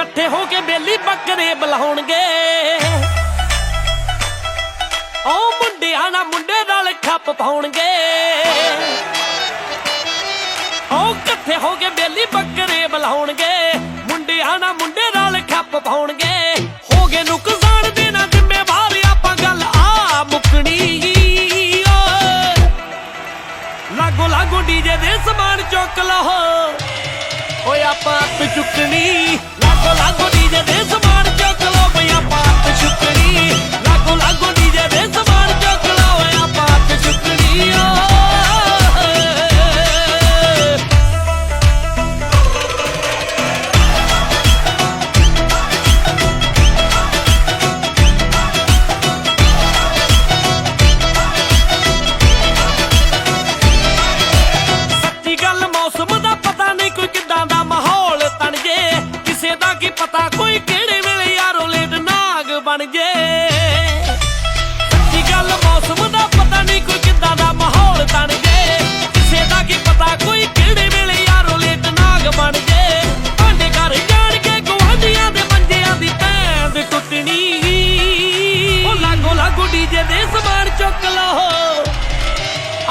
ਇਕੱਠੇ ਹੋ ਕੇ ਬੇਲੀ ਬੱਕਰੇ ਬੁਲਾਉਣਗੇ। ਓ ਮੁੰਡਿਆਂ ਨਾਲ ਮੁੰਡੇ ਨਾਲ ਖੱਪ ਪਾਉਣਗੇ। ਓ ਇਕੱਠੇ ਹੋ ਕੇ ਬੇਲੀ ਬੱਕਰੇ ਬੁਲਾਉਣਗੇ। ਮੁੰਡਿਆਂ ਨਾਲ ਮੁੰਡੇ ਨਾਲ ਖੱਪ ਪਾਉਣਗੇ। ਹੋ ਗਏ ਨੁਕਸਾਨ ਦੇ ਨਾ ਜ਼ਿੰਮੇਵਾਰ, ਆਪਾਂ ਗੱਲ ਆ ਮੁੱਕਣੀ। ਓਏ ਲਾਗੋ ਲਾਗੋ ਡੀਜੇ ਦੇ ਸਮਾਨ ਚੁੱਕ ਲਓ। ਓਏ ਆਪਾਂ ਅੱਤ ਚੁੱਕਣੀ। ਲਾਗੋ ਲਾਗੋ ਡੀਜੇ ਦੇ ਸਮਾਨ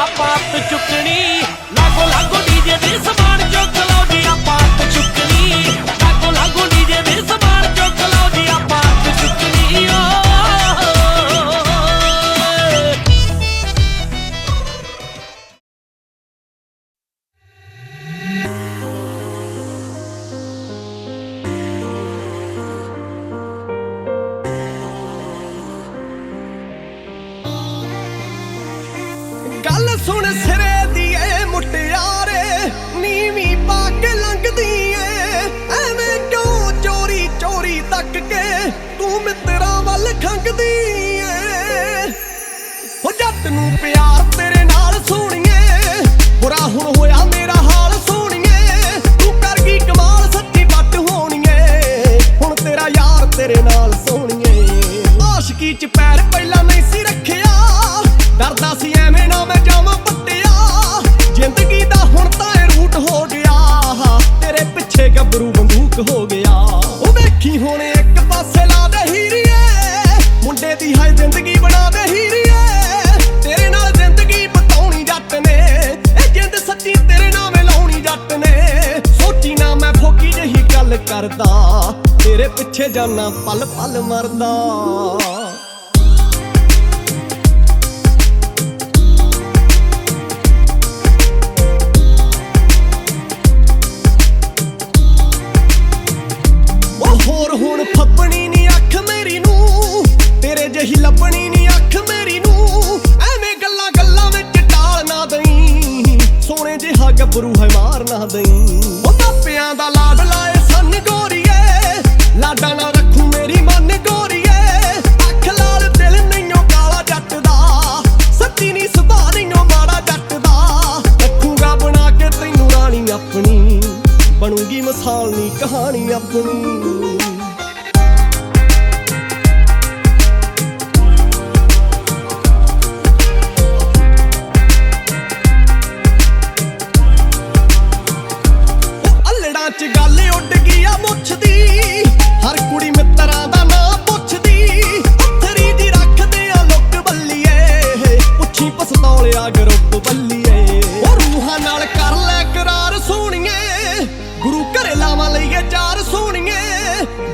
ਆਪਾਂ ਚੁੱਕਣੀ। ਲਾਗੋ ਲਾਗੋ ਡੀਜੇ ਦੇ ਸਮਾਨ ਚੁੱਕ ਲਓ ਜੀ ਆਪਾਂ ਅੱਤ ਚੁੱਕਣੀ। ਸੁਣ ਸਿਰੇ ਦੀ ਏ ਮੁਟਿਆਰੇ, ਨੀਵੀਂ ਪਾ ਕੇ ਲੰਘਦੀ ਏ। ਐਵੇਂ ਕਿਉਂ ਚੋਰੀ ਚੋਰੀ ਤੱਕ ਕੇ ਤੂੰ ਮਿੱਤਰਾਂ ਵੱਲ ਖੰਗਦੀ ਏ? ਹੋ ਜੱਟ ਨੂੰ ਪਿਆਰ ਗੱਭਰੂ ਹੋ ਗਿਆ। ਉਹ ਵੇਖੀ ਹੁਣ ਇੱਕ ਪਾਸੇ ਲਾ ਦੇ ਹੀਰੀਏ। ਮੁੰਡੇ ਦੀ ਹਾਏ ਜ਼ਿੰਦਗੀ ਬਣਾ ਦੇ ਹੀਰੀਏ। ਤੇਰੇ ਨਾਲ ਜ਼ਿੰਦਗੀ ਬਤਾਉਣੀ ਜੱਟ ਨੇ। ਇਹ ਜਿੰਦ ਸੱਚੀ ਤੇਰੇ ਨਾਮ ਲਾਉਣੀ ਜੱਟ ਨੇ। ਸੋਚੀ ਨਾ ਮੈਂ ਫੋਕੀ ਜਹੀ ਗੱਲ ਕਰਦਾ। ਤੇਰੇ ਪਿੱਛੇ ਜਾਨਾ ਪਲ ਪਲ ਮਰਦਾ।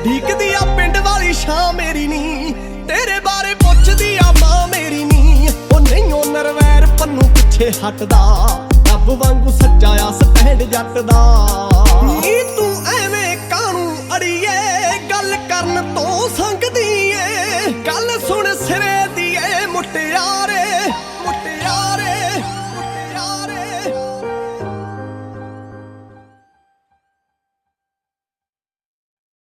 ਢੀਕਦੀ ਆ ਪਿੰਡ ਵਾਲੀ ਛਾਂ ਮੇਰੀ ਨੀ। ਤੇਰੇ ਬਾਰੇ ਪੁੱਛਦੀ ਆ ਮਾਂ ਮੇਰੀ ਨੀ। ਉਹ ਨਹੀਂ, ਉਹ ਨਰਵੈਰ ਪੰਨੂ ਪਿੱਛੇ ਹਟਦਾ। ਰੱਬ ਵਾਂਗੂ ਸੱਚਾ ਆ ਸਟੈਂਡ ਜੱਟ ਦਾ ਨੀ, ਤੂੰ ਐਵੇਂ ਕਾਣੂ ਅੜੀਏ? ਗੱਲ ਕਰਨ ਤੋਂ ਸੰਗਦੀ ਏ। ਗੱਲ ਸੁਣ ਸਿਰੇ ਦੀ ਏ ਮੁੱਟਿਆ।